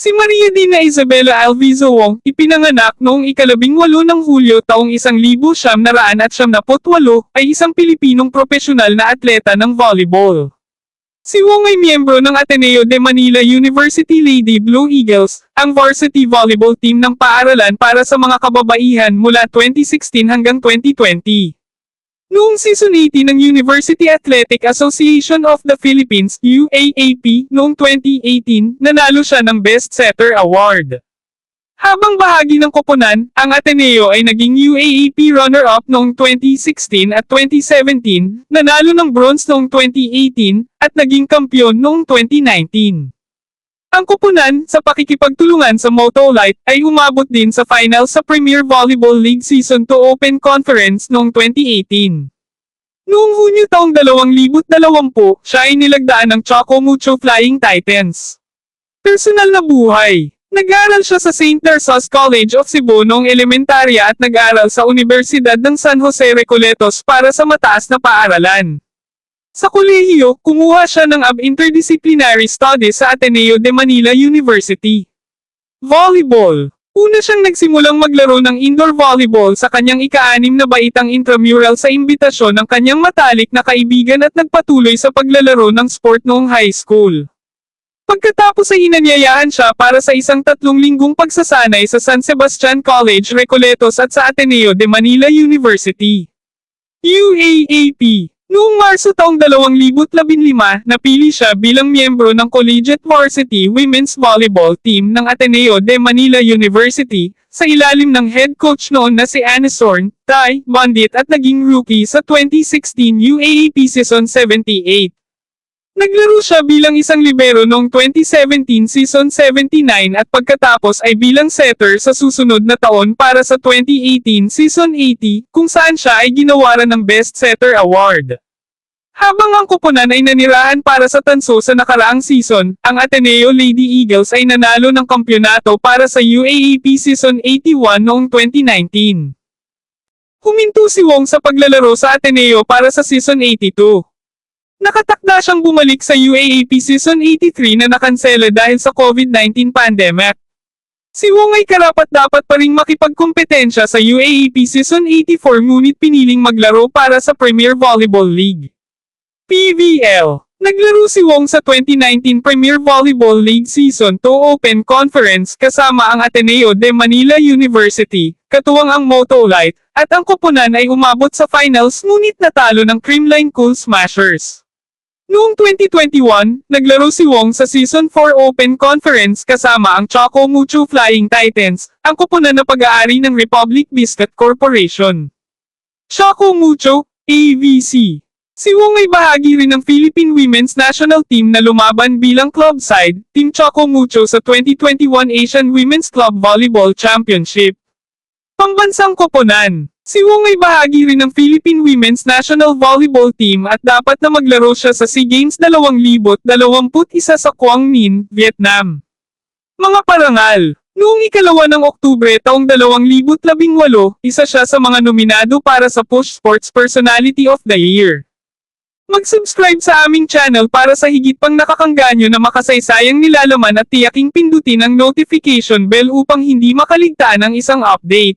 Si Maria Dina Isabela Alvizo Wong, ipinanganak noong ikalabing walo ng Hulyo taong isang libo siyam naraan at siyam napot walo, ay isang Pilipinong profesional na atleta ng volleyball. Si Wong ay miyembro ng Ateneo de Manila University Lady Blue Eagles, ang varsity volleyball team ng paaralan para sa mga kababaihan mula 2016 hanggang 2020. Noong season 18 ng University Athletic Association of the Philippines, UAAP, noong 2018, nanalo siya ng Best Setter Award. Habang bahagi ng koponan, ang Ateneo ay naging UAAP runner-up noong 2016 at 2017, nanalo ng bronze noong 2018, at naging kampyon noong 2019. Ang kupunan, sa pakikipagtulungan sa Motolite, ay umabot din sa final sa Premier Volleyball League Season 2 Open Conference noong 2018. Noong Hunyo taong 2020, siya ay nilagdaan ng Choco Mucho Flying Titans. Personal na buhay. Nag-aral siya sa St. Teresa's College of Cebu noong elementarya at nag-aral sa Universidad ng San Jose Recoletos para sa mataas na paaralan. Sa kolehiyo, kumuha siya ng AB Interdisciplinary Studies sa Ateneo de Manila University. Volleyball. Una siyang nagsimulang maglaro ng indoor volleyball sa kanyang ika-anim na baitang intramural sa imbitasyon ng kanyang matalik na kaibigan at nagpatuloy sa paglalaro ng sport noong high school. Pagkatapos ay inanyayahan siya para sa isang tatlong linggong pagsasanay sa San Sebastian College Recoletos at sa Ateneo de Manila University. UAAP Noong Marso taong 2015, napili siya bilang miyembro ng Collegiate Varsity Women's Volleyball Team ng Ateneo de Manila University, sa ilalim ng head coach noon na si Anne Sorn, Tai, Bondit at naging rookie sa 2016 UAAP Season 78. Naglaro siya bilang isang libero noong 2017 Season 79 at pagkatapos ay bilang setter sa susunod na taon para sa 2018 Season 80, kung saan siya ay ginawaran ng Best Setter Award. Habang ang kupunan ay nanirahan para sa tanso sa nakaraang season, ang Ateneo Lady Eagles ay nanalo ng kampyonato para sa UAAP Season 81 noong 2019. Huminto si Wong sa paglalaro sa Ateneo para sa Season 82. Nakatakda siyang bumalik sa UAAP Season 83 na nakansela dahil sa COVID-19 pandemic. Si Wong ay karapat-dapat pa ring makipagkompetensya sa UAAP Season 84 ngunit piniling maglaro para sa Premier Volleyball League. PVL Naglaro si Wong sa 2019 Premier Volleyball League Season 2 Open Conference kasama ang Ateneo de Manila University, katuwang ang Motolite, at ang koponan ay umabot sa finals ngunit natalo ng Creamline Cool Smashers. Noong 2021, naglaro si Wong sa Season 4 Open Conference kasama ang Choco Mucho Flying Titans, ang kupunan na pag-aari ng Republic Biscuit Corporation. Choco Mucho, AVC Si Wong ay bahagi rin ng Philippine Women's National Team na lumaban bilang club side, Team Choco Mucho sa 2021 Asian Women's Club Volleyball Championship. Pambansang koponan Si Wong ay bahagi rin ng Philippine Women's National Volleyball Team at dapat na maglaro siya sa SEA Games 2021 sa Quang Ninh, Vietnam. Mga parangal Noong ikalawa ng Oktubre taong 2018, isa siya sa mga nominado para sa Push Sports Personality of the Year. Mag-subscribe sa aming channel para sa higit pang nakakangganyo na makasaysayang nilalaman at tiyaking pindutin ang notification bell upang hindi makaligtaan ang isang update.